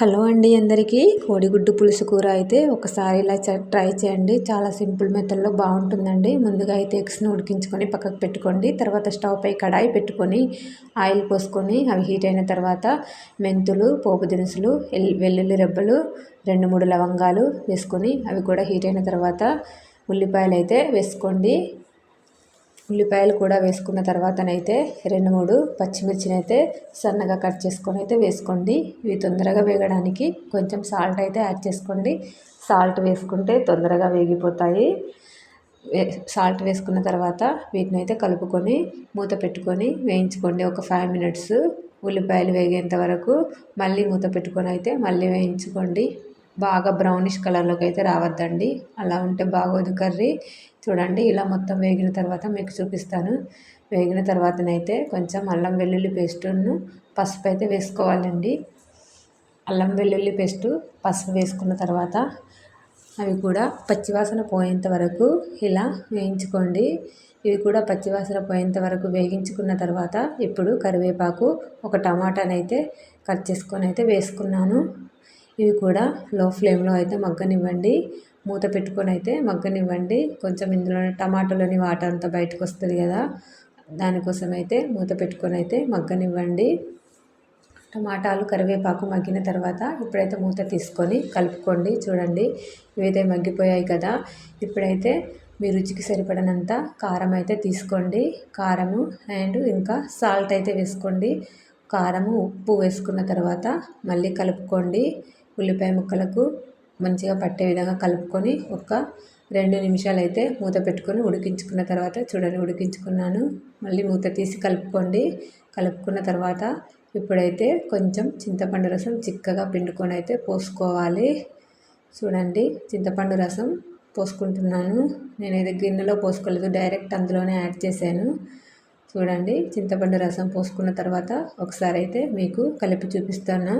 Hello అండి అందరికీ. కోడిగుడ్డు పులుసు కూర అయితే ఒకసారి ఇలా ట్రై చేయండి. చాలా సింపుల్ మెథడ్లో బాగుంటుందండి. ముందుగా అయితే ఎగ్స్ని ఉడికించుకొని పక్కకు పెట్టుకోండి. తర్వాత స్టవ్ పై కడాయి పెట్టుకొని ఆయిల్ పోసుకొని అవి హీట్ అయిన తర్వాత మెంతులు పోపు దినుసులు వెల్లుల్లి రెబ్బలు రెండు మూడు లవంగాలు వేసుకొని అవి కూడా హీట్ అయిన తర్వాత ఉల్లిపాయలు అయితే వేసుకోండి. ఉల్లిపాయలు కూడా వేసుకున్న తర్వాతనైతే రెండు మూడు పచ్చిమిర్చిని అయితే సన్నగా కట్ చేసుకొని అయితే వేసుకోండి. ఇవి తొందరగా వేగడానికి కొంచెం సాల్ట్ అయితే యాడ్ చేసుకోండి. సాల్ట్ వేసుకుంటే తొందరగా వేగిపోతాయి. సాల్ట్ వేసుకున్న తర్వాత వీటిని అయితే కలుపుకొని మూత పెట్టుకొని వేయించుకోండి. ఒక ఫైవ్ మినిట్స్ ఉల్లిపాయలు వేగేంత వరకు మళ్ళీ మూత పెట్టుకొని అయితే మళ్ళీ వేయించుకోండి. బాగా బ్రౌనిష్ కలర్లోకి అయితే రావద్దండి. అలా ఉంటే బాగోదు కర్రీ. చూడండి ఇలా మొత్తం వేగిన తర్వాత మీకు చూపిస్తాను. వేగిన తర్వాతనైతే కొంచెం అల్లం వెల్లుల్లి పేస్టును పసుపు అయితే వేసుకోవాలండి. అల్లం వెల్లుల్లి పేస్టు పసుపు వేసుకున్న తర్వాత అవి కూడా పచ్చివాసన పోయేంత వరకు ఇలా వేయించుకోండి. ఇవి కూడా పచ్చివాసన పోయేంత వరకు వేగించుకున్న తర్వాత ఇప్పుడు కరివేపాకు ఒక టమాటానైతే కట్ చేసుకొని అయితే వేసుకున్నాను. ఇవి కూడా లో ఫ్లేమ్లో అయితే మగ్గనివ్వండి. మూత పెట్టుకొని అయితే మగ్గనివ్వండి. కొంచెం ఇందులో టమాటోలోని వాటర్ అంతా బయటకు వస్తుంది కదా దానికోసం అయితే మూత పెట్టుకొని అయితే మగ్గనివ్వండి. టమాటాలు కరివేపాకు మగ్గిన తర్వాత ఇప్పుడైతే మూత తీసుకొని కలుపుకోండి. చూడండి ఇవైతే మగ్గిపోయాయి కదా. ఇప్పుడైతే మీ రుచికి సరిపడినంత కారం అయితే తీసుకోండి. కారము అండ్ ఇంకా సాల్ట్ అయితే వేసుకోండి. కారము ఉప్పు వేసుకున్న తర్వాత మళ్ళీ కలుపుకోండి. ఉల్లిపాయ ముక్కలకు మంచిగా పట్టే విధంగా కలుపుకొని ఒక రెండు నిమిషాలు అయితే మూత పెట్టుకొని ఉడికించుకున్న తర్వాత చూడండి ఉడికించుకున్నాను. మళ్ళీ మూత తీసి కలుపుకోండి. కలుపుకున్న తర్వాత ఇప్పుడైతే కొంచెం చింతపండు రసం చిక్కగా పిండుకొని అయితే పోసుకోవాలి. చూడండి చింతపండు రసం పోసుకుంటున్నాను. నేనైతే గిన్నెలో పోసుకోలేదు డైరెక్ట్ అందులోనే యాడ్ చేశాను. చూడండి చింతపండు రసం పోసుకున్న తర్వాత ఒకసారి అయితే మీకు కలిపి చూపిస్తాను.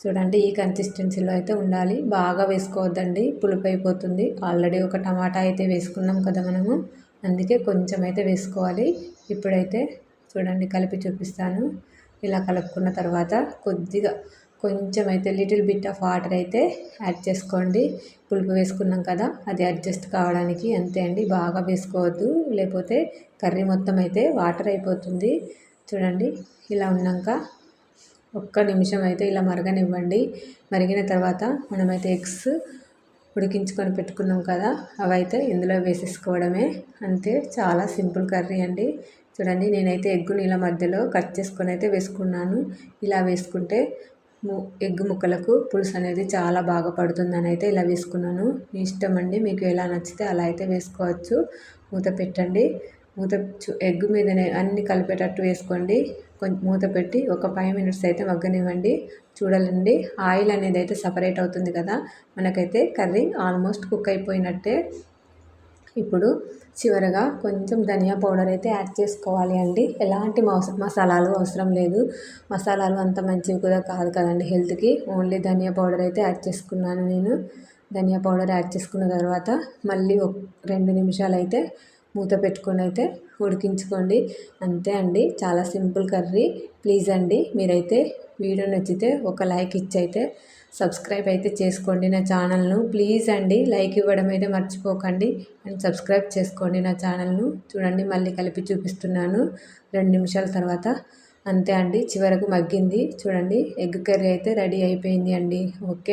చూడండి ఈ కన్సిస్టెన్సీలో అయితే ఉండాలి. బాగా వేసుకోవద్దండి పులుపు అయిపోతుంది. ఆల్రెడీ ఒక టమాటా అయితే వేసుకున్నాం కదా మనము. అందుకే కొంచెం అయితే వేసుకోవాలి. ఇప్పుడైతే చూడండి కలిపి చూపిస్తాను. ఇలా కలుపుకున్న తర్వాత కొద్దిగా కొంచెం అయితే లిటిల్ బిట్ ఆఫ్ వాటర్ అయితే యాడ్ చేసుకోండి. పులుపు వేసుకున్నాం కదా అది అడ్జస్ట్ కావడానికి అంతే అండి. బాగా వేసుకోవద్దు. లేకపోతే కర్రీ మొత్తం అయితే వాటర్ అయిపోతుంది. చూడండి ఇలా ఉన్నాక ఒక్క నిమిషం అయితే ఇలా మరగనివ్వండి. మరిగిన తర్వాత మనమైతే ఎగ్స్ ఉడికించుకొని పెట్టుకున్నాం కదా అవైతే ఇందులో వేసేసుకోవడమే. అంతే చాలా సింపుల్ కర్రీ అండి. చూడండి నేనైతే ఎగ్గుని ఇలా మధ్యలో కట్ చేసుకొని అయితే వేసుకున్నాను. ఇలా వేసుకుంటే ఎగ్ ముక్కలకు పులుసు అనేది చాలా బాగా పడుతుందని అయితే ఇలా వేసుకున్నాను. మీ ఇష్టం అండి మీకు ఎలా నచ్చితే అలా అయితే వేసుకోవచ్చు. మూత పెట్టండి. మూత ఎగ్ మీదనే అన్ని కలిపేటట్టు వేసుకోండి. కొంచెం మూత పెట్టి ఒక ఫైవ్ మినిట్స్ అయితే మగ్గనివ్వండి. చూడాలండి. ఆయిల్ అనేది అయితే సపరేట్ అవుతుంది కదా. మనకైతే కర్రీ ఆల్మోస్ట్ కుక్ అయిపోయినట్టే. ఇప్పుడు చివరగా కొంచెం ధనియా పౌడర్ అయితే యాడ్ చేసుకోవాలి అండి. ఎలాంటి మసాలాలు అవసరం లేదు. మసాలాలు అంత మంచివి కూడా కాదు కదండి హెల్త్కి. ఓన్లీ ధనియా పౌడర్ అయితే యాడ్ చేసుకున్నాను నేను. ధనియా పౌడర్ యాడ్ చేసుకున్న తర్వాత మళ్ళీ ఒక రెండు నిమిషాలు అయితే మూత పెట్టుకొని అయితే ఉడికించుకోండి. అంతే అండి. చాలా సింపుల్ కర్రీ. ప్లీజ్ అండి మీరైతే వీడియో నచ్చితే ఒక లైక్ ఇచ్చి అయితే సబ్స్క్రైబ్ అయితే చేసుకోండి నా ఛానల్ను. ప్లీజ్ అండి లైక్ ఇవ్వడం అయితే మర్చిపోకండి. అండ్ సబ్స్క్రైబ్ చేసుకోండి నా ఛానల్ను. చూడండి మళ్ళీ కలిపి చూపిస్తున్నాను. రెండు నిమిషాల తర్వాత. అంతే అండి చివరకు మగ్గింది. చూడండి ఎగ్ కర్రీ అయితే రెడీ అయిపోయింది అండి. ఓకే